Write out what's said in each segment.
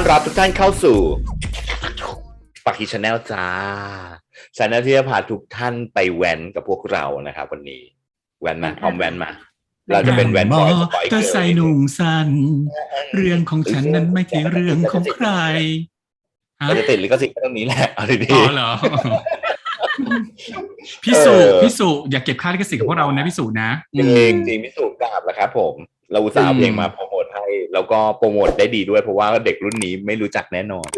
ต้อนรับทุกท่านเข้าสู่ปักฮีชาแนลจ้าชาแนลที่จะพาทุกท่านไปแว้นกับพวกเรานะครับวันนี้ แว้นมาพร้อมแว้นมา เราจะเป็นแว้นบอยสปอยก็เกิใส่ร์ลนุ่งสั้นเรื่องของฉันนั้นไม่ใช่เรื่องของใครฮะเราจะติดลิขสิทธิ์ตรงนี้แหละเอาดีอ๋อเหรอพี่สุเออพี่สุอย่าเก็บค่าลิขสิทธิ์กับพวกเรานะพี่สุนะๆจริงจริงพิสูจน์กราบแล้วครับผม เราอุตส่าห์เอาเพลงมาโปรโมทให้ แล้วก็โปรโมทได้ดีด้วย เพราะว่าเด็กรุ่นนี้ไม่รู้จักแน่นอน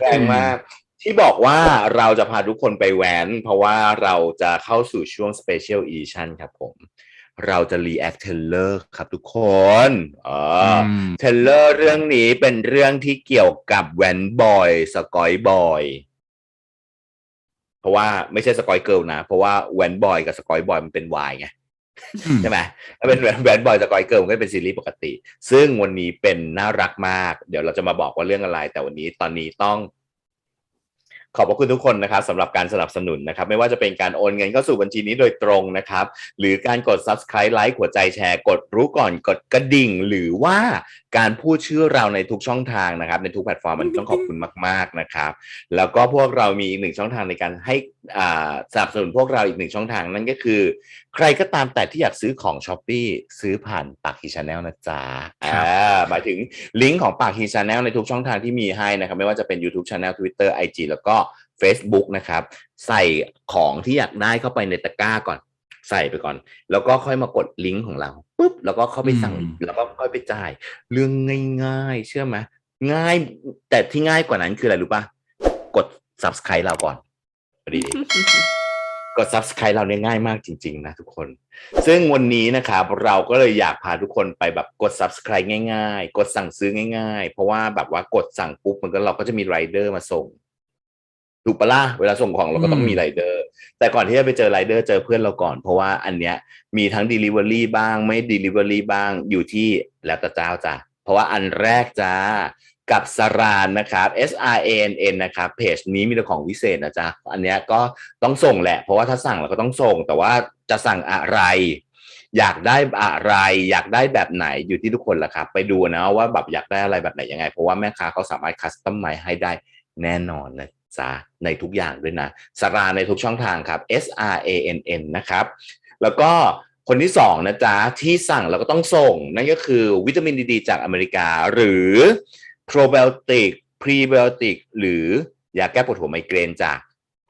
แรงมากที่บอกว่าเราจะพาทุกคนไปแว้นเพราะว่าเราจะเข้าสู่ช่วง Special Edition ครับผม เราจะ React t a i l e r ครับทุกคนเอออืมเทเลอร์เรื่องนี้เป็นเรื่องที่เกี่ยวกับแวนบอยสกอยบอยเพราะว่าไม่ใช่สกอยเกิลนะ เพราะว่าแวนบอยกับสกอยบอยมันเป็นวายไงอืม ใช่ไหมถ้าเป็นแบนบอยสกอยเกิร์ลมันก็เป็นซีรีส์ปกติ ซึ่งวันนี้เป็นน่ารักมาก เดี๋ยวเราจะมาบอกว่าเรื่องอะไร แต่วันนี้ตอนนี้ต้อง ขอบพระคุณทุกคนนะครับสำหรับการสนับสนุนนะครับ ไม่ว่าจะเป็นการโอนเงินเข้าสู่บัญชีนี้โดยตรงนะครับ หรือการกด subscribe ไลค์หัวใจแชร์กดรู้ก่อนกดกระดิ่ง หรือว่าการพูดชื่อเราในทุกช่องทางนะครับ ในทุกแพลตฟอร์มมันต้องขอบคุณมาก ๆนะครับ แล้วก็พวกเรามีอีกหนึ่งช่องทางในการให้อ่าสนับสนุนพวกเราอีกหนึ่งช่องทางนั่นก็คือ ใครก็ตามแต่ที่อยากซื้อของช้อปปีซื้อผ่านปากฮีชาแนลนะจ๊ะครับอ่าหมายถึงลิงก์ของปากฮีชาแนลในทุกช่องทางที่มีให้นะครับ ไม่ว่าจะเป็น YouTube Channel Twitter IG แล้วก็ Facebook นะครับ ใส่ของที่อยากได้เข้าไปในตะกร้าก่อน ใส่ไปก่อน แล้วก็ค่อยมากดลิงก์ของเราปุ๊บแล้วก็เข้าไปสั่งอืมแล้วก็ค่อยไปจ่าย เรื่องง่าย ๆ เชื่อไหมง่ายแต่ที่ง่ายกว่านั้นคืออะไรรู้ปะกด subscribe เราก่อนดีๆกด subscribe เราเนี่ยง่ายมากจริง ๆ นะทุกคน ซึ่งวันนี้นะครับเราก็เลยอยากพาทุกคนไปแบบกด subscribe ง่าย ๆ กดสั่งซื้อง่าย ๆ เพราะว่าแบบว่ากดสั่งปุ๊บมันก็เราก็จะมีไรเดอร์มาส่ง ถูกปะล่ะเวลาส่งของเราก็ต้องอืมมีไรเดอร์ แต่ก่อนที่จะไปเจอไรเดอร์เจอเพื่อนเราก่อน เพราะว่าอันเนี้ยมีทั้ง Delivery บ้างไม่ Delivery บ้างอยู่ที่แล้วแต่เจ้าจ้ะเพราะว่าอันแรกจ้ากับสรานนะครับ S R A N N นะครับเพจนี้มีแต่ของวิเศษนะจ๊ะอันเนี้ยก็ต้องส่งแหละ เพราะว่าถ้าสั่งเราก็ต้องส่ง แต่ว่าจะสั่งอะไร อยากได้อะไร อยากได้แบบไหนอยู่ที่ทุกคนละครับไปดูนะว่าแบบอยากได้อะไรแบบไหนยังไง เพราะว่าแม่ค้าเขาสามารถคัสตอมไมให้ได้แน่นอนนะ จ๊ะในทุกอย่างด้วยนะสราในทุกช่องทางครับ S R A N N นะครับ แล้วก็คนที่สองนะจ๊ะ ที่สั่งแล้วก็ต้องส่ง นั่นก็คือวิตามินดีจากอเมริกา หรือโปรไบโอติกพรีไบโอติกหรือยาแก้ปวดหัวไมเกรนจาก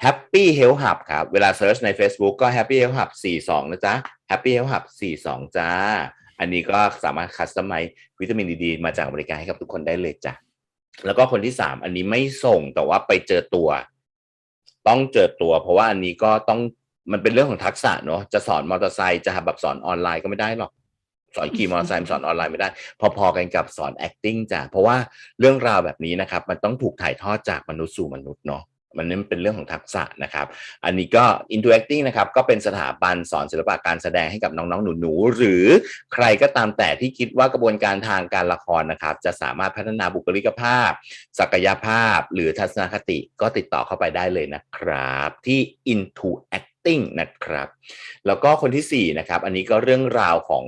Happy Health Hub ครับ เวลาเซิร์ชใน Facebook ก็ Happy Health Hub 42 นะจ๊ะ Happy Health Hub 42 จ้า อันนี้ก็สามารถคัสตอมไมวิตามินดี มาจากอเมริกาให้กับทุกคนได้เลยจ้ะ แล้วก็คนที่สามอันนี้ไม่ส่งแต่ว่าไปเจอตัว ต้องเจอตัว เพราะว่าอันนี้ก็ต้องมันเป็นเรื่องของทักษะเนาะจะสอนมอเตอร์ไซค์จะแบบสอนออนไลน์ก็ไม่ได้หรอก สอนขี่มอเตอร์ไซค์สอนออนไลน์ไม่ได้ พอๆกันกับสอน acting จ้ะเพราะว่าเรื่องราวแบบนี้นะครับ มันต้องถูกถ่ายทอดจากมนุษย์สู่มนุษย์เนาะ มันนี่เป็นเรื่องของทักษะนะครับ อันนี้ก็ Into Acting นะครับ ก็เป็นสถาบันสอนศิลปะการแสดงให้กับน้องๆ หนูๆ หรือใครก็ตามแต่ที่คิดว่ากระบวนการทางการละครนะครับ จะสามารถพัฒนาบุคลิกภาพ ศักยภาพ หรือทัศนคติก็ติดต่อเข้าไปได้เลยนะครับ ที่ Into Acting นะครับ แล้วก็คนที่สี่นะครับ อันนี้ก็เรื่องราวของ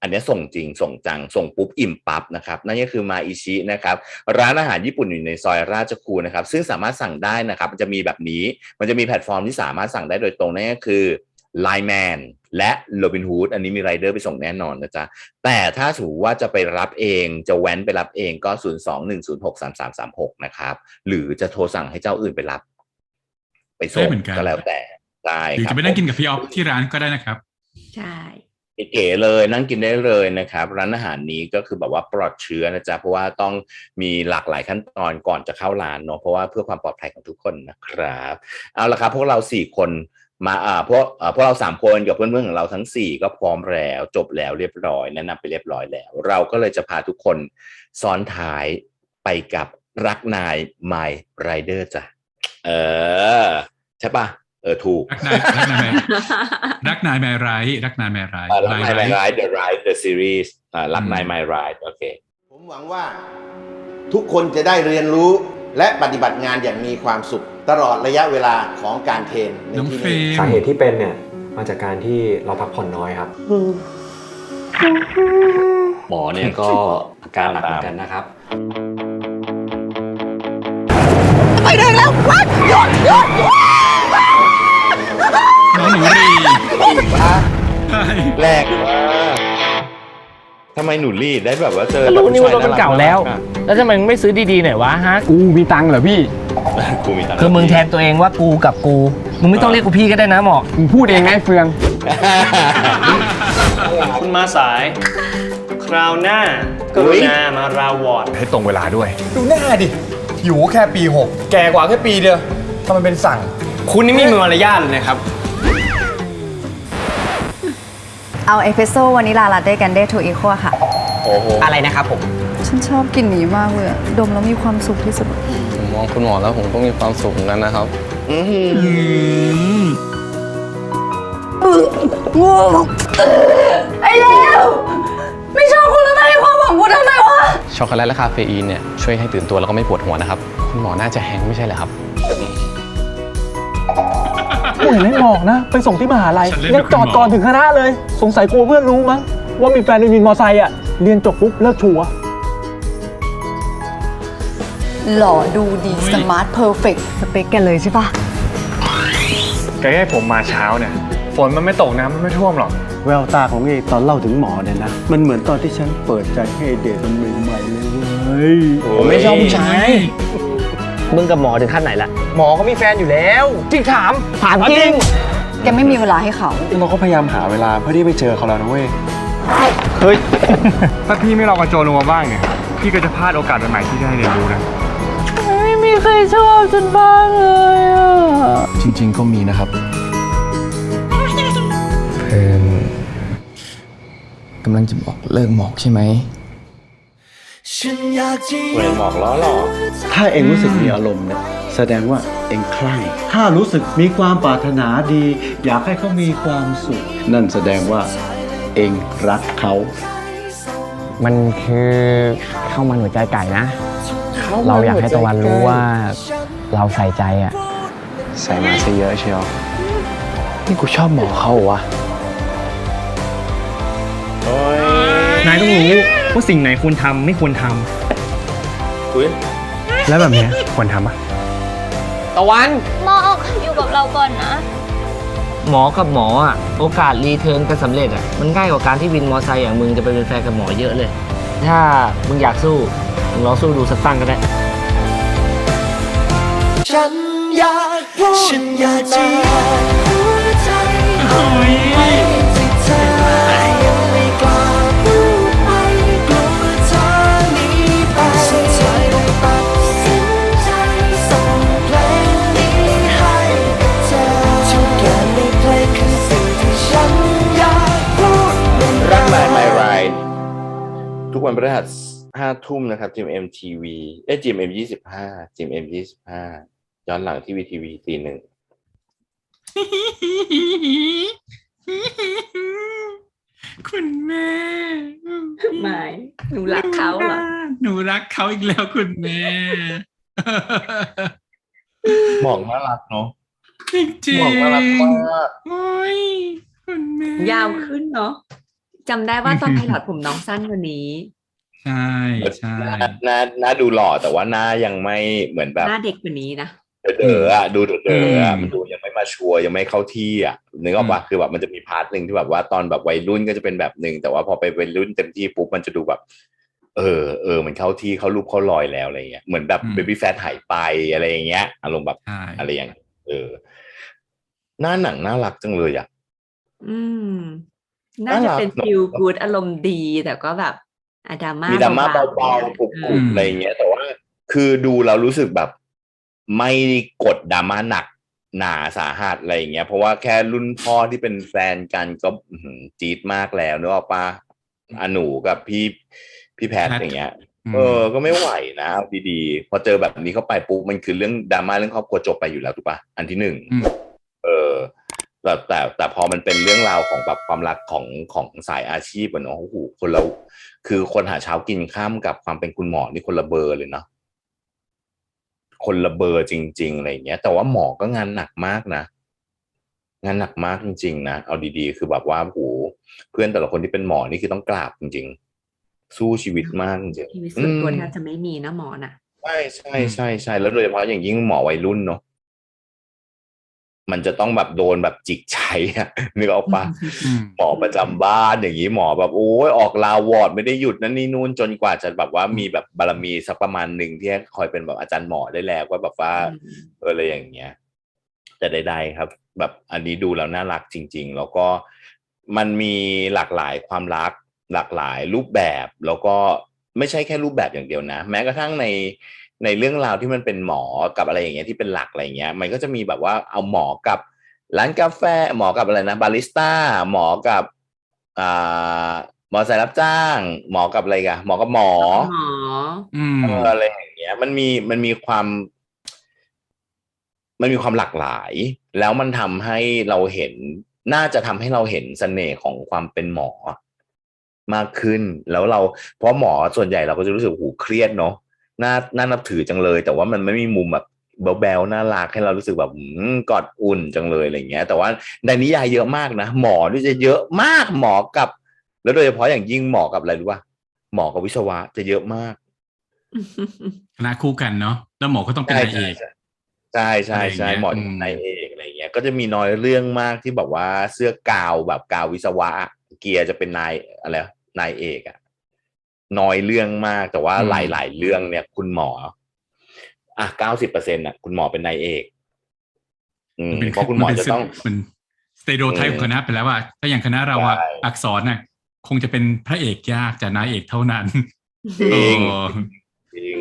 อันเนี้ยส่งจริงส่งจังส่งปุ๊บอิ่มปั๊บนะครับนั่นก็คือมาอิชินะครับร้านอาหารญี่ปุ่นอยู่ในซอยราชครูนะครับซึ่งสามารถสั่งได้นะครับมันจะมีแบบนี้มันจะมีแพลตฟอร์มที่สามารถสั่งได้โดยตรงนั่นก็คือ Line Man และ Robinhood อันนี้มีไรเดอร์ไปส่งแน่นอนนะจ๊ะ แต่ถ้าสมมติว่าจะไปรับเองจะแว้นไปรับเองก็ 0 2 1 0 6 3 3 3 6 นะครับ หรือจะโทรสั่งให้เจ้าอื่นไปรับ ไปส่ได้งเหมือนกันก็แล้วแต่ใช่หรือครัจะบไปนั่งกินกับพี่ออฟที่ร้านก็ได้นะครับ ใช่ เก๋เลยนั่งกินได้เลยนะครับร้านอาหารนี้ก็คือแบบว่าปลอดเชื้อนะจ๊ะเพราะว่าต้องมีหลากหลายขั้นตอนก่อนจะเข้าร้านเนาะเพราะว่าเพื่อความปลอดภัยของทุกคนนะครับเอาละครับพวกเราสี่คนมาอ่าพวกอ่าพวกเราสามคนกับเพื่อนๆของเราทั้งสี่ก็พร้อมแล้วจบแล้วเรียบร้อยแนะนำไปเรียบร้อยแล้ว เราก็เลยจะพาทุกคนซ้อนท้ายไปกับรักนาย My Rider จ้ะเออใช่ปะ เออถูก รักนายรักนายแม่รักนายแม่ไรท์รักนายแม่ไรท์อ่ารักนายไร My ท์ Ride The Ride The Series อ่ารักนายอืม My Ride โอเค ผมหวังว่าทุกคนจะได้เรียนรู้และปฏิบัติงานอย่างมีความสุข ตลอดระยะเวลาของการเทรนในน้องที่เฟรนี้มสาเหตุที่เป็นเนี่ย มาจากการที่เราพักผ่อนน้อยครับคหมอเนี่ยก็อาการหนักเหมือนกันนะครับ น้องหนูรีใช่แรกมากทำไมหนูรีดได้แบบว่าเจอก็รู้นี่ว่ารถมันเก่าแล้วอะแล้วทำไมมึงไม่ซื้อดีๆหน่อยวะฮะ กูมีตังค์เหรอพี่กูมีตังค์คือมึงแทนตัวเองว่ากูกับกู มึงไม่ต้องเรียกกูพี่ก็ได้นะหมอกมึงพูดเองไงเฟือง คุณมาสาย คราวหน้ากรุณามาราวอร์ดให้ตรงเวลาด้วย ดูหน้าดิ อยู่แค่ปี 6 แก่กว่าแค่ปีเดียวทำไมเป็นสั่ง คุณนี่ไม่มีมารยาทเลยนะครับ เอาเอสเปรสโซ่วานิลาลาเต้กันเดทูอีโคค่ะ โอ้โหอะไรนะครับผม ฉันชอบกลิ่นนี้มากเลยอะดมแล้วมีความสุขที่สุด ผมมองคุณหมอแล้วผมก็มีความสุขเหมือนกันนะครับอื้อหืออืมไอ้เลวไม่ชอบคุณแล้วไม่ให้ความหวังคุณทำไมวะ ช็อกโกแลตและคาเฟอีนเนี่ยช่วยให้ตื่นตัวแล้วก็ไม่ปวดหัวนะครับ คุณหมอน่าจะแฮงก์ไม่ใช่เหรอครับ กูยังไม่บอกนะ ไปส่งที่มหาลัยฉันเล่นยังจอดเป็นคุณหมอ ก่อนถึงคณะเลย สงสัยกลัวเพื่อนรู้มั้งว่ามีแฟนเป็นวินมอไซค์อะเรียนจบปุ๊บเลิกชัวร์หล่อดูดีสมาร์ทเพอร์เฟกสเปคแกเลยใช่ปะแกให้ผมมาเช้าเนี่ย ฝนมันไม่ตกน้ำมันไม่ท่วมหรอก แววตาของเอกตอนเล่าถึงหมอเนี่ยนะ มันเหมือนตอนที่ฉันเปิดใจให้ไอ้เดทมันใหม่ๆเลยเว้ย ผมไม่ชอบผู้ชาย มึงกับหมอถึงขั้นไหนละหมอเขามีแฟนอยู่แล้ว จริงถามถามจริงแกไม่มีเวลาให้เขา เราก็พยายามหาเวลาเพื่อที่ไปเจอเขาแล้วนะเว้ย เฮ้ย ถ้าพี่ไม่ลองกระโจนลงมาบ้างเนี่ย พี่ก็จะพลาดโอกาสใหม่ๆที่ได้เรียนรู้นะ ไม่มีใครชอบฉันบ้างเลยอะ จริง ๆ ก็มีนะครับ เพิ่มกำลังจะบอกเลิกหมอกใช่ไหม เหมือนหมอกล้อหลอก ถ้าเองรู้สึกมีอารมณ์เนี่ยแสดงว่าเองคลั่งถ้ารู้สึกมีความปรารถนาดี อยากให้เขามีความสุข นั่นแสดงว่าเองรักเขา มันคือเข้ามันหัวใจไก่นะ เราอยากให้ตะวันรู้ว่าเราใส่ใจอะใส่มาซะเยอะเชียว นี่กูชอบหมอเขาเหรอวะโอ้ยนายต้องรู้ ว่าสิ่งไหนควรทำไม่ควรทอุ๊ยแล้วแบบเนี้ยควรทำปะตะวัน หมออยู่กับเราก่อนนะ หมอกับหมออะโอกาสรีเทิร์นกันสำเร็จอะมันง่ายกว่าการที่วินมอไซค์อย่างมึงจะไปเป็นแฟนกับหมอเยอะเลย ถ้ามึงอยากสู้มึงลองสู้ดูสักตั้งก็ได้โวันพฤหัสห้าทุ่มนะครับจีเอ็มทีวีเอ้จีเอ็มยี่สิบห้าจีเอ็มยี่สิบห้าย้อนหลังที่วีทีวีตีหนึ่งคุณแม่ไม่หนูรักเขาเหรอหนูรักเขาอีกแล้วคุณแม่หมอกน่ารักเนาะจริงหมอกน่ารักมากโอ้ยคุณแม่ยาวขึ้นเนาะจำได้ว่าตอนไพลอตผมน้องสั้นกว่านี้ ใช่ใช่หน้าหน้าหน้าดูหล่อแต่ว่าหน้ายังไม่เหมือนแบบหน้าเด็กกว่านี้นะเด๋อๆอะดูเด๋อๆอะมันดูยังไม่มาชัวร์ยังไม่เข้าที่อะนึกออกปะคือแบบมันจะมีพาร์ทหนึ่งที่แบบว่าตอนแบบวัยรุ่นก็จะเป็นแบบหนึ่งแต่ว่าพอไปวัยรุ่นเต็มที่ปุ๊บมันจะดูแบบ เออเออมันเข้าที่เขารูปเขาลอยแล้วอะไรเงี้ยเหมือนแบบเบบี้แฟทหายไปอะไรอย่างเงี้ยอารมณ์แบบใช่อะไรอย่างเงี้ยเออ หน้าหนังน่ารักจังเลยอะอืมน่าจะเป็นน่ารักเนอะฟิลกูดอารมณ์ดีแต่ก็แบบ อะดราม่ามีดราม่าเบาเบาๆกรุบๆอะไรอย่างเงี้ย แต่ว่าคือดูแล้วรู้สึกแบบ ไม่กดดราม่าหนักหนาสาหัสอะไรอย่างเงี้ย เพราะว่าแค่รุ่นพ่อที่เป็นแฟนกันก็อื้อหือจี๊ดมากแล้วนึกออกปะอาหนูกับพี่พี่แพทอย่างเงี้ยอืมเออ ก็ไม่ไหวนะเอาดีๆ พอเจอแบบนี้เข้าไปปุ๊บมันคือเรื่องดราม่าเรื่องครอบครัวจบไปอยู่แล้วถูกปะอันที่หนึ่ง อืมเออ แต่แต่แต่พอมันเป็นเรื่องราวของแบบความรักของของสายอาชีพอะเนาะโอ้โหคนเราคือคนหาเช้ากินข้ามกับความเป็นคุณหมอนี่คนละเบอร์เลยเนาะคนละเบอร์จริงๆอะไรอย่างเงี้ย แต่ว่าหมอก็งานหนักมากนะงานหนักมากจริงๆนะเอาดีๆ คือแบบว่าโหเพื่อนแต่ละคนที่เป็นหมอนี่คือต้องกราบจริง ๆ สู้ชีวิตมากจริงชีวิตๆส่วนตัวอืมแทบจะไม่มีนะหมอน่ะใช่ใช่ใช่ใช่แล้วโดยเฉพาะอย่างยิ่งหมอวัยรุ่นเนาะ มันจะต้องแบบโดนแบบจิกใจอะนึกออกปะอืมหมอประจำบ้านอย่างนี้หมอแบบโอ้ยออกลาวอร์ดไม่ได้หยุดนั่นนี่นู่นจนกว่าจะแบบว่ามีแบบบารมีสักประมาณหนึ่งที่คอยเป็นแบบอาจารย์หมอได้แล้วว่าแบบว่าเอออะไรอย่างเงี้ย แต่ใดๆครับ แบบอันนี้ดูแล้วน่ารักจริง ๆ แล้วก็มันมีหลากหลายความรัก หลากหลายรูปแบบแล้วก็ไม่ใช่แค่รูปแบบอย่างเดียวนะ แม้กระทั่งใน ในเรื่องราวที่มันเป็นหมอกับอะไรอย่างเงี้ยที่เป็นหลักอะไรเงี้ย มันก็จะมีแบบว่าเอาหมอกับร้านกาแฟหมอกับอะไรนะบาริสต้าหมอกับอ่าหมอสายรับจ้าง หมอกับอะไรกันหมอกับหมอหมออืมเอออะไรอย่างเงี้ย มันมีมันมีความ มันมีความหลากหลาย แล้วมันทำให้เราเห็นน่าจะทำให้เราเห็นเสน่ห์ของความเป็นหมอมากขึ้น แล้วเราเพราะหมอส่วนใหญ่เราก็จะรู้สึกโอ้โหูเครียดเนาะ น่าน่านับถือจังเลย แต่ว่ามันไม่มีมุมแบบแบลๆน่ารักให้เรารู้สึกแบบอืมกอดอุ่นจังเลยอะไรเงี้ย แต่ว่าในนิยายเยอะมากนะ หมอที่จะเยอะมากหมอกับ แล้วโดยเฉพาะอย่างยิ่งหมอกับอะไรรู้ป่ะหมอกับวิศวะจะเยอะมากคณะคู่กันเนาะแล้วหมอก็ต้องเป็นนายเอกใช่ใช่ใช่อะไรอย่างเงี้ยหมออืมนายเอกอะไรเงี้ย ก็จะมีน้อยเรื่องมากที่แบบว่าเสื้อกาวแบบกาววิศวะ เกียร์จะเป็นนายอะไรนายเอกอะ น้อยเรื่องมาก แต่ว่าหลายหลาย ๆ เรื่องเนี่ย คุณหมอ อะเก้าสิบเปอร์เซ็นต์อะ คุณหมอเป็นนายเอก อืมมันเป็นเพราะคุณหมอจะต้องมันสเตโดไทป์ของคณะไปแล้วว่าถ้าอย่างคณะเราอะใช่อักษรน่ะคงจะเป็นพระเอกยากแต่นายเอกเท่านั้นจริงเออจริง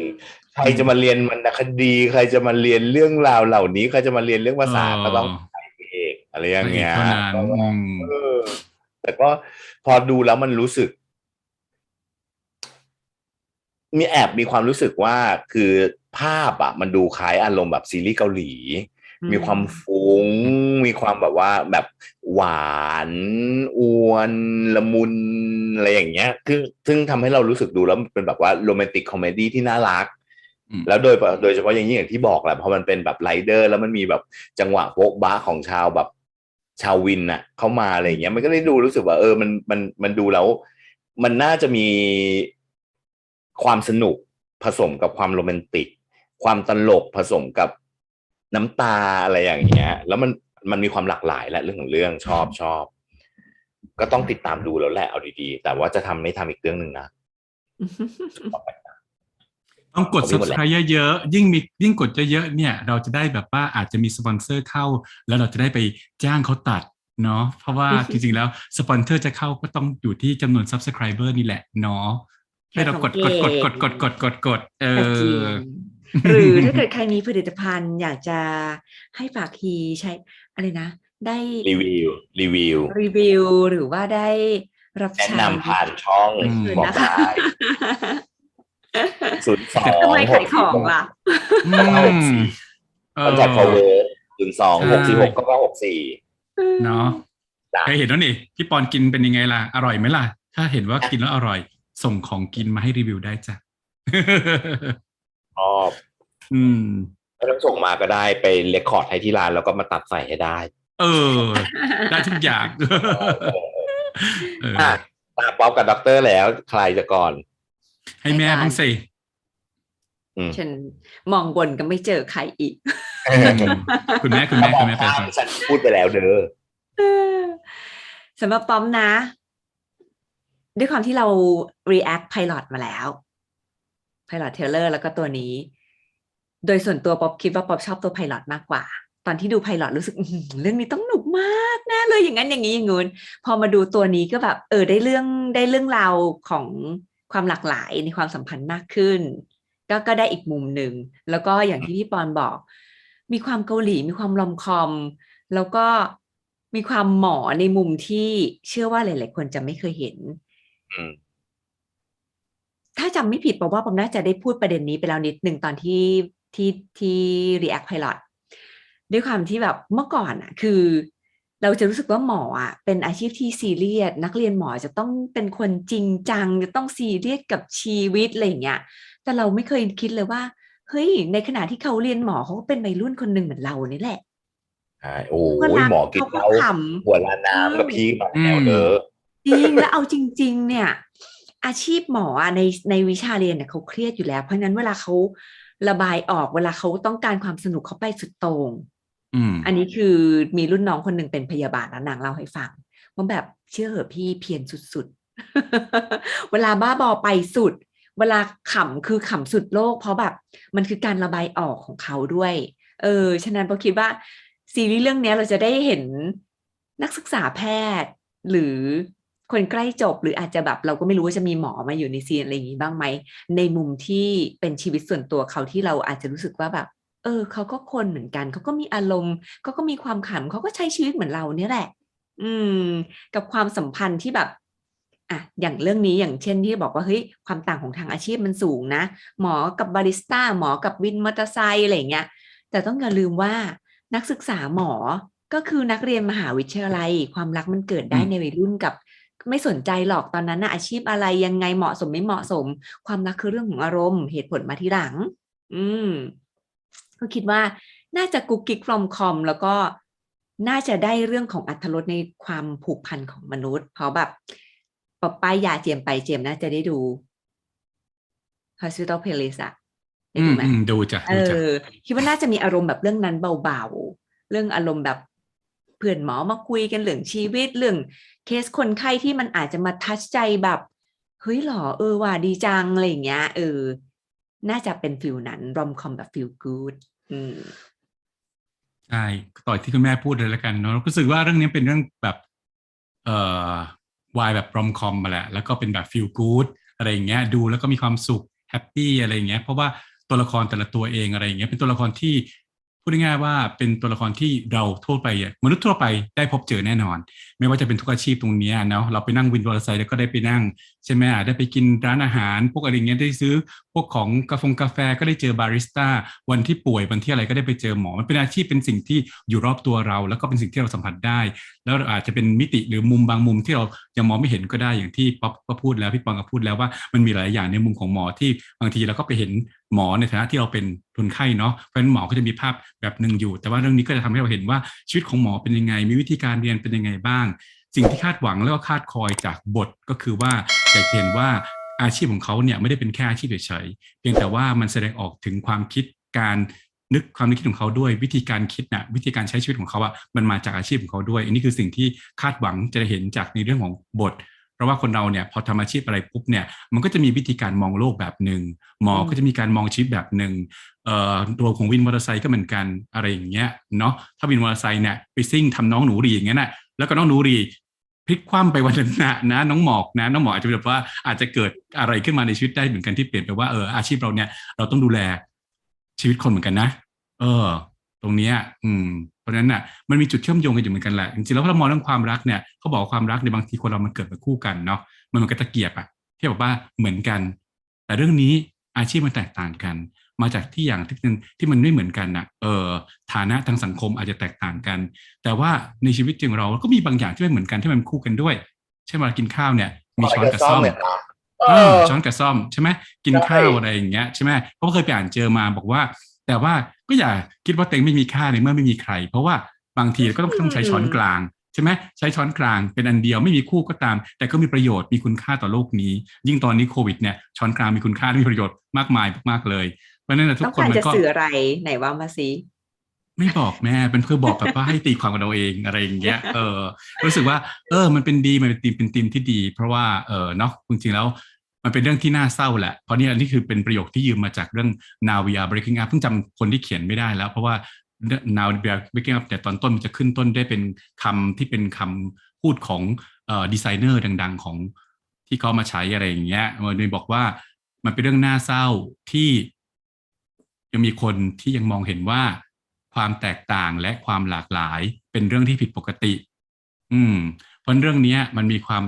ใครจะมาเรียนวรรณคดี ใครจะมาเรียนเรื่องราวเหล่านี้ใครจะมาเรียนเรื่องภาษาก็ต้องนายเอกอะไรอพย่างระเอกเงี้ยเท่านั้นอืมเออแต่ก็พอดูแล้วมันรู้สึก มีแอบมีความรู้สึกว่าคือภาพอะมันดูคล้ายอารมณ์แบบซีรีส์เกาหลีอืมมีความฟุ้ง มีความแบบว่าแบบหวานอวนละมุนอะไรอย่างเงี้ยซึ่งซึ่งทำให้เรารู้สึกดูแล้วมันเป็นแบบว่าโรแมนติกคอมเมดี้ที่น่ารักอืมแล้วโดยโดยเฉพาะอย่างยิ่งอย่างที่บอกแหละเพราะมันเป็นแบบไรเดอร์ แล้วมันมีแบบจังหวะโบ๊ะบ้าของชาวแบบชาววินน่ะเข้ามาอะไรอย่างเงี้ยมันก็ได้ดูรู้สึกว่าเออมันมันมันดูแล้ว มันน่าจะมี ความสนุกผสมกับความโรแมนติก ความตลกผสมกับน้ำตาอะไรอย่างเงี้ย แล้วมันมันมีความหลากหลายและเรื่องของเรื่องชอบชอบ ก็ต้องติดตามดูแล้วแหละเอาดีๆ แต่ว่าจะทำไม่ทำอีกเรื่องหนึ่งนะต้องกดขอบคุณหมดแล้ว subscribe เยอะๆ ยิ่งมียิ่งกดเยอะๆ เนี่ย เราจะได้แบบว่าอาจจะมีสปอนเซอร์เข้า แล้วเราจะได้ไปจ้างเขาตัดเนาะ เพราะว่าจริงๆ แล้วสปอนเซอร์จะเข้าก็ต้องอยู่ที่จำนวน subscriber นี่แหละเนาะ ให้เรากดกดกดกดกดกดกดกดเอแต่จริงอหรือถ้าเกิดใครมีผลิตภัณฑ์อยากจะให้ฝากฮีใช้อะไรนะ ได้รีวิวรีวิวรีวิวหรือว่าได้รับแนะใช้นำผ่านช่องอืมคืนบอกนะคะได้ศูนย์สองทำไมขายของล่ะอืมเอคอนแทคอพาวเวอร์ศูนย์สองหกสี่หกใช่เก้าหกสี่เนาะจ้ะเคยเห็นแล้วนี่พี่ปอนกินเป็นยังไงล่ะ อร่อยไหมล่ะ ถ้าเห็นว่ากินแล้วอร่อย ส่งของกินมาให้รีวิวได้จ้ะ ชอบอืม ไม่ต้องส่งมาก็ได้ไปเรคคอร์ดให้ที่ร้านแล้วก็มาตัดใส่ให้ได้เออ ได้ทุกอย่างเอออะตาป๊อปกับด็อกเตอร์แล้วใครจะก่อน ให้แม่บ้างสิอืมฉันมองบนก็ไม่เจอใครอีกคุณแม่คุณแม่คุณแม่ไปก่อน ฉันพูดไปแล้วเด้อสำหรับป๊อมนะ ด้วยความที่เรา react pilot มาแล้ว pilot trailer แล้วก็ตัวนี้ โดยส่วนตัวป๊อปคิดว่าป๊อปชอบตัว pilot มากกว่า ตอนที่ดู pilot รู้สึกเรื่องนี้ต้องหนุกมากแน่เลยอย่างนั้นอย่างนี้อย่างงู้นพอมาดูตัวนี้ก็แบบเออได้เรื่องได้เรื่องราวของความหลากหลายในความสัมพันธ์มากขึ้น ก็ก็ได้อีกมุมหนึ่ง แล้วก็อย่างที่พี่ปอนบอก มีความเกาหลีมีความลอมคอม แล้วก็มีความหมอในมุมที่เชื่อว่าหลาย ๆ คนจะไม่เคยเห็น อืม ถ้าจำไม่ผิดผมว่าผมน่าจะได้พูดประเด็นนี้ไปแล้วนิดหนึ่งตอนที่ ที่ ที่ React Pilot ด้วยความที่แบบเมื่อก่อนอะคือ เราจะรู้สึกว่าหมออะเป็นอาชีพที่ซีเรียส นักเรียนหมอจะต้องเป็นคนจริงจัง จะต้องซีเรียสกับชีวิตอะไรอย่างเงี้ย แต่เราไม่เคยคิดเลยว่า เฮ้ย ในขณะที่เขาเรียนหมอเขาก็เป็นวัยรุ่นคนหนึ่งเหมือนเรานี่แหละ ใช่โอ้ก็ยรักหมอกินเขาก็เหล้าขำหัวลาน้ำกับพี่มาแล้วเด้อ จริงแล้วเอาจริง ๆ เนี่ย อาชีพหมออะในในวิชาเรียนเนี่ยเขาเครียดอยู่แล้ว เพราะฉะนั้นเวลาเขาระบายออกเวลาเขาต้องการความสนุกเขาไปสุดโต่งอืม อันนี้คือมีรุ่นน้องคนหนึ่งเป็นพยาบาลแล้วนางเล่าให้ฟังว่าแบบเชื่อเหอะพี่เพียรสุดๆ เวลาบ้าบอไปสุด เวลาขำคือขำสุดโลก เพราะแบบมันคือการระบายออกของเขาด้วย เออฉะนั้นพอคิดว่าซีรีส์เรื่องเนี้ยเราจะได้เห็นนักศึกษาแพทย์หรือ คนใกล้จบหรืออาจจะแบบเราก็ไม่รู้ว่าจะมีหมอมาอยู่ในซีนอะไรอย่างนี้บ้างไหม ในมุมที่เป็นชีวิตส่วนตัวเขาที่เราอาจจะรู้สึกว่าแบบ เออเขาก็คนเหมือนกัน เขาก็มีอารมณ์เขาก็มีความขำเขาก็ใช้ชีวิตเหมือนเราเนี่ยแหละ อืม กับความสัมพันธ์ที่แบบอะอย่างเรื่องนี้อย่างเช่นที่บอกว่าเฮ้ยความต่างของทางอาชีพมันสูงนะ หมอกับบาริสต้าหมอกับวินมอเตอร์ไซค์อะไรอย่างเงี้ยแต่ต้องอย่าลืมว่านักศึกษาหมอก็คือนักเรียนมหาวิทยาลัย ความรักมันเกิดได้อืมในวัยรุ่นกับ ไม่สนใจหรอกตอนนั้นนะอาชีพอะไรยังไงเหมาะสมไม่เหมาะสม ความรักคือเรื่องของอารมณ์ เหตุผลมาทีหลัง อืมก็คิดว่าน่าจะกุ๊กกิ๊กฟรอมคอมแล้วก็น่าจะได้เรื่องของอัธรสในความผูกพันของมนุษย์ เพราะแบบปอป้ายยาเจียมไปเจียมน่าจะได้ดู Hospital Playlist อะได้อืดูมไหมอืมดูจ้ะเอดูจ้ะอคิดว่าน่าจะมีอารมณ์แบบเรื่องนั้นเบาๆ เรื่องอารมณ์แบบเพื่อนหมอมาคุยกันเรื่องชีวิตเรื่องเคสคนไข้ที่มันอาจจะมาทัชใจแบบเฮ้ยหรอเออว่าดีจังอะไรอย่างเงี้ยเออ น่าจะเป็นฟิลนั้นรอมคอมแบบฟิลกูดอืมใช่ต่อที่คุณแม่พูดเลยแล้วกันเนาะรู้สึกว่าเรื่องนี้เป็นเรื่องแบบเอ่อวายแบบรอมคอมมาแหละแล้วก็เป็นแบบฟีลกู๊ดอะไรอย่างเงี้ยดูแล้วก็มีความสุขแฮปปี้อะไรอย่างเงี้ยเพราะว่าตัวละครแต่ละตัวเองอะไรอย่างเงี้ยเป็นตัวละครที่ พูดง่ายๆว่าเป็นตัวละครที่เราทั่วไปมนุษย์ทั่วไปได้พบเจอแน่นอน ไม่ว่าจะเป็นทุกอาชีพตรงนี้เนาะเราไปนั่งวินมอเตอร์ไซค์แล้วก็ได้ไปนั่งใช่ไหมอะได้ไปกินร้านอาหาร พวกอะไรเงี้ยได้ซื้อ พวกของกาแฟกาแฟก็ได้เจอบาริสต้าวันที่ป่วยวันที่อะไรก็ได้ไปเจอหมอ มันเป็นอาชีพเป็นสิ่งที่อยู่รอบตัวเรา แล้วก็เป็นสิ่งที่เราสัมผัสได้ แล้วอาจจะเป็นมิติหรือมุมบางมุมที่เรายังมองไม่เห็นก็ได้อย่างที่ป๊อปก็พูดแล้วพี่ปองก็พูดแล้วว่ามันมีหลายอย่างในมุมของหมอที่บางทีเราก็ไปเห็นหมอในฐานะที่เราเป็นคนไข้เนาะเพราะฉะนั้นหมอก็จะมีภาพแบบหนึ่งอยู่ แต่ว่าเรื่องนี้ก็จะทำให้เราเห็นว่าชีวิตของหมอเป็นยังไง มีวิธีการเรียนเป็นยังไงบ้าง สิ่งที่คาดหวังแล้วก็คาดคอยจากบทก็คือว่าอยากเห็นว่าอาชีพของเขาเนี่ยไม่ได้เป็นแค่อาชีพเฉยๆเพียงแต่ว่ามันแสดงออกถึงความคิดการนึกความนึกคิดของเขาด้วยวิธีการคิดนะวิธีการใช้ชีวิตของเขาอะมันมาจากอาชีพของเขาด้วย อันนี้คือสิ่งที่คาดหวังจะเห็นจากในเรื่องของบท เพราะว่าคนเราเนี่ยพอทำอาชีพอะไรปุ๊บเนี่ยมันก็จะมีวิธีการมองโลกแบบหนึ่งหมอก็จะมีการมองชีวิตแบบหนึ่งเอ่อตัวของวินมอเตอร์ไซค์ก็เหมือนกันอะไรอย่างเงี้ยเนาะถ้าวินมอเตอร์ไซค์เนี่ยไปซิ่งทำน้องหนูรีอย่างเงี้ยน่ะแล้วก็น้องหนูรีพลิกคว่ำไปวันนั้นนะนะน้องหมอกนะน้องหมอกอาจจะแบบว่าอาจจะเกิดอะไรขึ้นมาในชีวิตได้เหมือนกันที่เปลี่ยนไปว่าเอออาชีพเราเนี่ยเราต้องดูแลชีวิตคนเหมือนกันนะ เออ ตรงเนี้ย อืม เพราะฉะนั้นน่ะมันมีจุดเชื่อมโยงกันอยู่เหมือนกันแหละจริงๆแล้วพอเรามองเรื่องความรักเนี่ยเขาบอกว่าความรักในบางทีคนเรามันเกิดมาคู่กันเนาะมันเหมือนกับตะเกียบอะที่บอกว่าเหมือนกัน แต่เรื่องนี้อาชีพมันแตกต่างกัน มาจากที่อย่างที่มันที่มันไม่เหมือนกันนะเออฐานะทางสังคมอาจจะแตกต่างกัน แต่ว่าในชีวิตจริงเราก็มีบางอย่างที่ไม่เหมือนกันที่มันคู่กันด้วยเช่นเวลากินข้าวเนี่ย มีช้อนกับซ่อมเนี่ยนะเอเอออช้อนกับซ่อมใช่ไหมกินใช่ข้าวอะไรอย่างเงี้ยใช่ไหมเพราะว่าเคยไปอ่านเจอมาบอกว่า แต่ว่าก็อย่าคิดว่าเต็งไม่มีค่าในเมื่อไม่มีใคร เพราะว่าบางทีก็ต้องต้องใช้ช้อนกลางใช่ไหมใช้ช้อนกลางเป็นอันเดียวไม่มีคู่ก็ตาม แต่ก็มีประโยชน์มีคุณค่าต่อโลกนี้ ยิ่งตอนนี้โควิดเนี่ยช้อนกลางมีคุณค่าและมีประโยชน์มากมายมากๆเลยเพราะฉะนั้นนะทุต้กองคนการมันจะก็สื่ออะไรไหนว่ามาสิไม่บอกแม่เป็นเพื่อบอกแบบว่าให้ตีความกับเราเองอะไรอย่างเงี้ยเออรู้สึกว่า เออ มันเป็นดีมันเป็นธีมเป็นธีมที่ดี เพราะว่าเออเนาะจริงๆแล้ว มันเป็นเรื่องที่น่าเศร้าแหละ เพราะนี่นี่คือเป็นประโยคที่ยืมมาจากเรื่อง Now we are breaking up เพิ่งจำคนที่เขียนไม่ได้แล้ว เพราะว่า Now we are breaking up แต่ตอนต้นมันจะขึ้นต้นได้เป็นคำที่เป็นคำพูดของดีไซเนอร์ดัง ๆ ของที่เขามาใช้อะไรอย่างเงี้ยมันบอกว่ามันเป็นเรื่องน่าเศร้าที่ยังมีคนที่ยังมองเห็นว่าความแตกต่างและความหลากหลายเป็นเรื่องที่ผิดปกติ อืม เพราะเรื่องนี้มันมีความ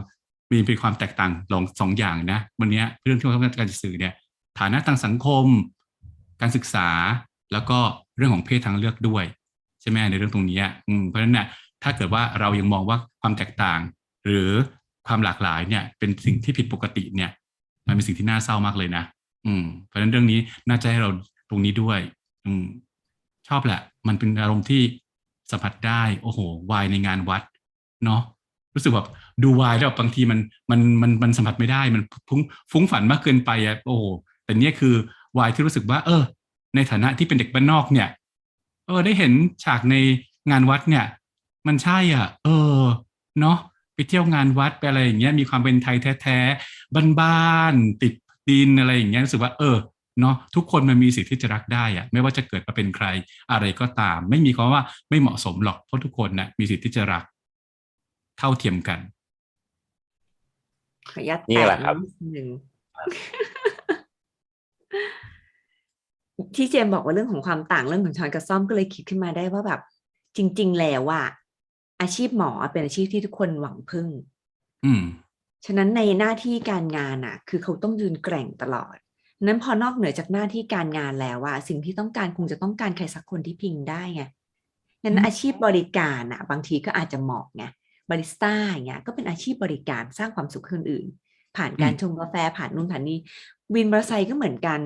มีเป็นความแตกต่างลองสองอย่างนะวันนี้เรื่องที่เราต้องการจะสื่อเนี่ยฐานะทางสังคม การศึกษาแล้วก็เรื่องของเพศทางเลือกด้วยใช่ไหมในเรื่องตรงนี้อืมเพราะฉะนั้นเนี่ยถ้าเกิดว่าเรายังมองว่าความแตกต่าง หรือความหลากหลายเนี่ย เป็นสิ่งที่ผิดปกติเนี่ย มันเป็นสิ่งที่น่าเศร้ามากเลยนะอืม เพราะฉะนั้นเรื่องนี้น่าจะให้เราตรงนี้ด้วย อืม ชอบแหละ มันเป็นอารมณ์ที่สัมผัสได้ โอ้โหวายในงานวัด เนาะ รู้สึกแบบดูวายแล้วบางทีมันมันมันมันสัมผัสไม่ได้มันฟุ้งฟุ้งฝันมากเกินไปอะโอ้โหแต่เนี่ยคือวายที่รู้สึกว่า เออ ในฐานะที่เป็นเด็กบ้านนอกเนี่ย เออ ได้เห็นฉากในงานวัดเนี่ย มันใช่อะ เออ เนาะไปเที่ยวงานวัดไปอะไรอย่างเงี้ยมีความเป็นไทยแท้ๆบ้านๆติดดินอะไรอย่างเงี้ยรู้สึกว่า เออเนาะทุกคนมันมีสิทธิ์ที่จะรักได้อะไม่ว่าจะเกิดมาเป็นใครอะไรก็ตาม ไม่มีคำว่าไม่เหมาะสมหรอกเพราะทุกคนนะ่ะมีสิทธิ์ที่จะรัก เท่าเทียมกัน ขออนุญาตนี่แหละครับแตนิดนึง ที่เจมส์บอกว่าเรื่องของความต่างเรื่องของช้อนกับซ่อมก็เลยคิดขึ้นมาได้ว่าแบบ จริง ๆ แล้วว่าอาชีพหมอเป็นอาชีพที่ทุกคนหวังพึ่ง อืม ฉะนั้นในหน้าที่การงานอะ คือเขาต้องยืนแกร่งตลอด นั้นพอนอกเหนือจากหน้าที่การงานแล้วอะสิ่งที่ต้องการคงจะต้องการใครสักคนที่พิงได้ไงนั้นอืมอาชีพบริการอะบางทีก็อาจจะเหมาะไง บาริสต้าอย่างเงี้ยก็เป็นอาชีพบริการสร้างความสุขให้คนอื่น ผ่านการชงกาแฟผ่านนู่นผ่านนี่วินมอเตอร์ไซค์ก็เหมือนกัน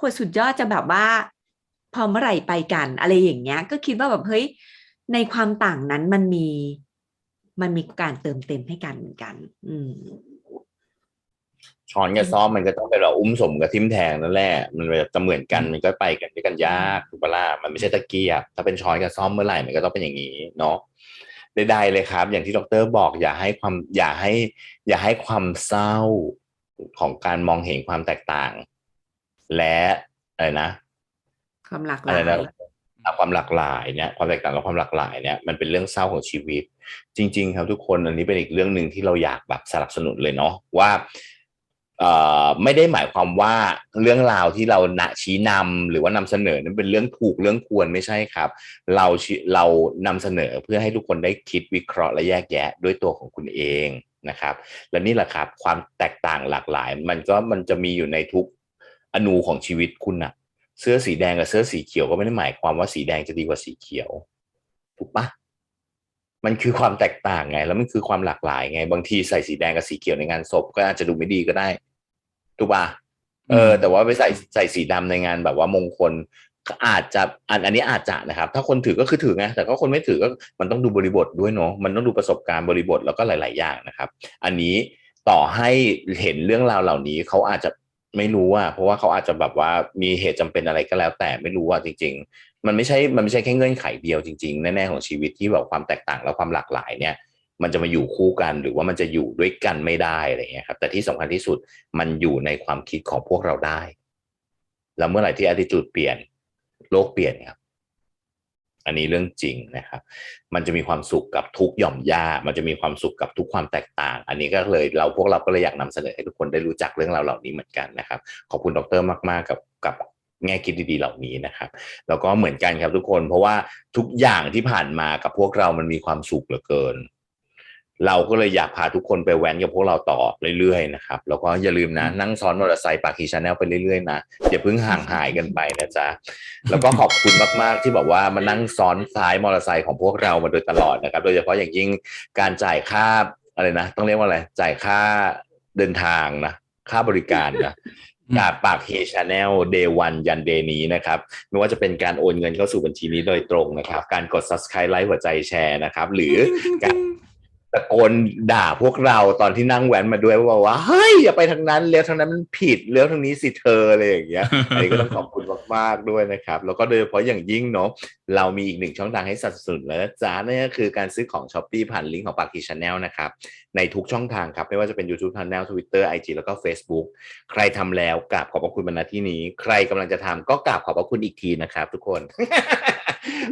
คนสุดยอดจะแบบว่า พอเมื่อไหร่ไปกัน อะไรอย่างเงี้ย ก็คิดว่าแบบเฮ้ยในความต่างนั้นมันมีมันมีการเติมเต็มให้กันเหมือนกัน อืมช้อนกับซ้อมมันก็ต้องเป็นเราอุ้มสมกับทิมแทงนั่นแหละมันจะเหมือนกันมันก็ไปกันด้วยกันยากถูกปะล่ะมันไม่ใช่ตะเกียบถ้าเป็นช้อนกับซ้อมเมื่อไหร่มันก็ต้องเป็นอย่างนี้เนาะ ใดๆเลยครับ อย่างที่ดรบอกอย่าให้ความอย่าให้อย่าให้ความเศร้าของการมองเห็นความแตกต่าง และอะไรนะ ความหลากหอะไรลายนะความหลากหลายเนี่ยความแตกต่างกับความหลากหลายเนี่ยมันเป็นเรื่องเศร้าของชีวิต จริง ๆ ครับทุกคนอันนี้เป็นอีกเรื่องหนึ่งที่เราอยากแบบสนับสนุนเลยเนาะว่าเอ่อ ไม่ได้หมายความว่าเรื่องราวที่เราณชี้นำหรือว่านำเสนอนั้นเป็นเรื่องถูกเรื่องควรไม่ใช่ครับ เราเรานำเสนอเพื่อให้ทุกคนได้คิดวิเคราะห์และแยกแยะด้วยตัวของคุณเองนะครับ และนี่แหละครับความแตกต่างหลากหลาย มันก็มันจะมีอยู่ในทุกอนูของชีวิตคุณนะเสื้อสีแดงกับเสื้อสีเขียวก็ไม่ได้หมายความว่าสีแดงจะดีกว่าสีเขียวถูกปะมันคือความแตกต่างไง แล้วมันคือความหลากหลายไง บางทีใส่สีแดงกับสีเขียวในงานศพก็อาจจะดูไม่ดีก็ได้ ถูกปะเออ แต่ว่าไปใส่ใส่สีดำในงานแบบว่ามงคลก็อาจจะอันอันนี้อาจจะนะครับ ถ้าคนถือก็คือถือไงแต่ก็คนไม่ถือก็มันต้องดูบริบทด้วยเนาะมันต้องดูประสบการณ์บริบทแล้วก็หลาย ๆ อย่างนะครับ อันนี้ต่อให้เห็นเรื่องราวเหล่านี้เขาอาจจะไม่รู้อะเพราะว่าเขาอาจจะแบบว่ามีเหตุจำเป็นอะไรก็แล้ว แต่ไม่รู้อะจริง ๆ มันไม่ใช่มันไม่ใช่แค่เงื่อนไขเดียวจริง ๆ แน่ ๆ ของชีวิตที่แบบความแตกต่างและความหลากหลายเนี่ย มันจะมาอยู่คู่กันหรือว่ามันจะอยู่ด้วยกันไม่ได้อะไรเงี้ยครับ แต่ที่สำคัญที่สุดมันอยู่ในความคิดของพวกเราได้ แล้วเมื่อไหร่ที่ attitude เปลี่ยนโลกเปลี่ยนครับอันนี้เรื่องจริงนะครับ มันจะมีความสุขกับทุกหย่อมย่า มันจะมีความสุขกับทุกความแตกต่าง อันนี้ก็เลยเราพวกเราก็เลยอยากนำเสนอให้ทุกคนได้รู้จักเรื่องราวเหล่านี้เหมือนกันนะครับ ขอบคุณดรมาก ๆ กับกับแง่คิดดีๆเหล่านี้นะครับ แล้วก็เหมือนกันครับทุกคน เพราะว่าทุกอย่างที่ผ่านมากับพวกเรามันมีความสุขเหลือเกิน เราก็เลยอยากพาทุกคนไปแว้นกับพวกเราต่อเรื่อยๆนะครับแล้วก็อย่าลืมนะนั่งซ้อนมอเตอร์ไซค์ปากคีชาแนลไปเรื่อยๆนะอย่าเพิ่งห่างหายกันไปนะจ๊ะแล้วก็ขอบคุณมากๆที่บอกว่ามานั่งซ้อนท้ายมอเตอร์ไซค์ของพวกเรามาโดยตลอดนะครับ โดยเฉพาะอย่างยิ่งการจ่ายค่าอะไรนะ ต้องเรียกว่าอะไรจ่ายค่าเดินทางนะค่าบริการนะอืมจากปากเฮชาแนลเดวันยันเดนี้นะครับ ไม่ว่าจะเป็นการโอนเงินเข้าสู่บัญชีนี้โดยตรงนะครับ การกด subscribe ไลค์หัวใจแชร์นะครับ หรือการ ตะโกนด่าพวกเราตอนที่นั่งแว้นมาด้วยว่าว่าเฮ้ยอย่าไปทางนั้นเลี้ยวทางนั้นมันผิดเลี้ยวทางนี้สิเธออะไรอย่างเงี้ยอันนี้ก็ต้องขอบคุณมากๆด้วยนะครับ แล้วก็โดยเฉพาะอย่างยิ่งเนาะเรามีอีกหนึ่งช่องทางให้สนับสนุนแล้วนะจ๊ะนั่นก็คือการซื้อของช้อปปีผ่านลิงก์ของปากกีชาแนลนะครับในทุกช่องทางครับ ไม่ว่าจะเป็น YouTube Channel Twitter IG แล้วก็ Facebook ใครทำแล้วกราบขอบพระคุณบรรณที่นี้ ใครกำลังจะทำก็กราบขอบพระคุณอีกทีนะครับ ทุกคน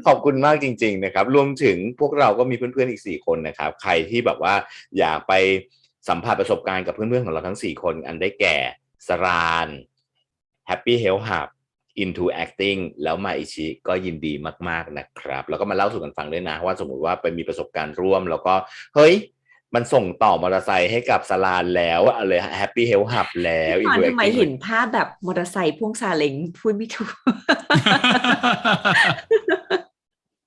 ขอบคุณมากจริง ๆ นะครับ รวมถึงพวกเราก็มีเพื่อนๆอีก 4 คนนะครับ ใครที่แบบว่าอยากไปสัมผัสประสบการณ์กับเพื่อนๆของเราทั้ง 4 คน อันได้แก่สราน Happy Health Hub into acting แล้วมาอิชิก็ยินดีมาก ๆ นะครับ แล้วก็มาเล่าสู่กันฟังด้วยนะ ว่าสมมุติว่าไปมีประสบการณ์ร่วม แล้วก็ เฮ้ย มันส่งต่อมอเตอร์ไซค์ให้กับสลานแล้วอะไร Happy Health Hub แล้วพี่พร into ทำไม acting เห็นภาพแบบมอเตอร์ไซค์พ่วงซาเล้งพูดไม่ถูก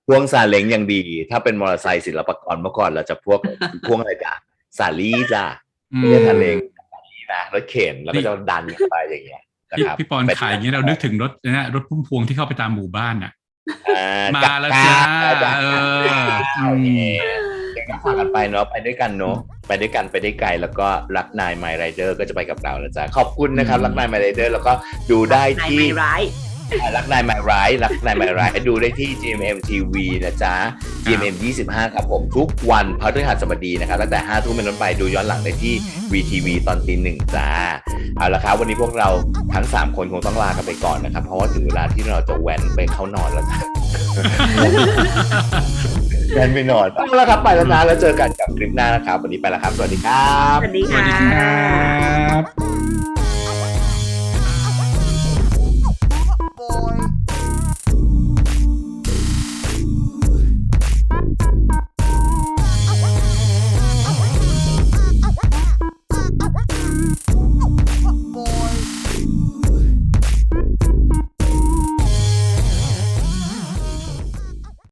พ่วงซาเล้งยังดี ถ้าเป็นมอเตอร์ไซค์ศิลปากรเมื่อก่อนเราจะพวกพ่วงอะไรจ้ะสาลี่จ้ะอืมเรียกซาเล้งสาลี่นะรถเข็นแล้วก็จะดันกันไปอย่างเงี้ยนะพี่ครับพี่ปอนขายอย่างเงี้ยเรานึกถึงรถนะรถพุ่มพวงที่เข้าไปตามหมู่บ้านอะอ่มากับแล้วจ้าจ้าเอออืโอเคมเดี๋ยวก็ฝากกันไปเนาะไปด้วยกันเนาะไปด้วยกันไปได้ไกลแล้วก็รักนายไมไรเดอร์ก็จะไปกับเราแล้วจ้าขอบคุณนะครับอืมรักนายไมไรเดอร์แล้วก็ดูได้นายที่ไม่ ร้ายอ่ารักนายไมร้ายรักนายไมร้ายดูได้ที่ GMM TV นะจ๊ะ GMM 25 ครับผมทุกวันพฤหัสบดีนะครับตั้งแต่5ทุ่มเป็นต้นไปดูย้อนหลังได้ที่ VTV ตอนตีหนึ่งจ้า เอาละครับวันนี้พวกเราทั้ง 3 คนคงต้องลากันไปก่อนนะครับ เพราะว่าถึงเวลาที่เราจะแว้นไปเข้านอนแล้วจ้ะแว้นไปนอนเอาละครับไปแล้วนะแล้วเจอกันกับคลิปหน้านะครับวันนี้ไปแล้วครับ สวัสดีครับ สวัสดีสวัสดีคค่ะรับ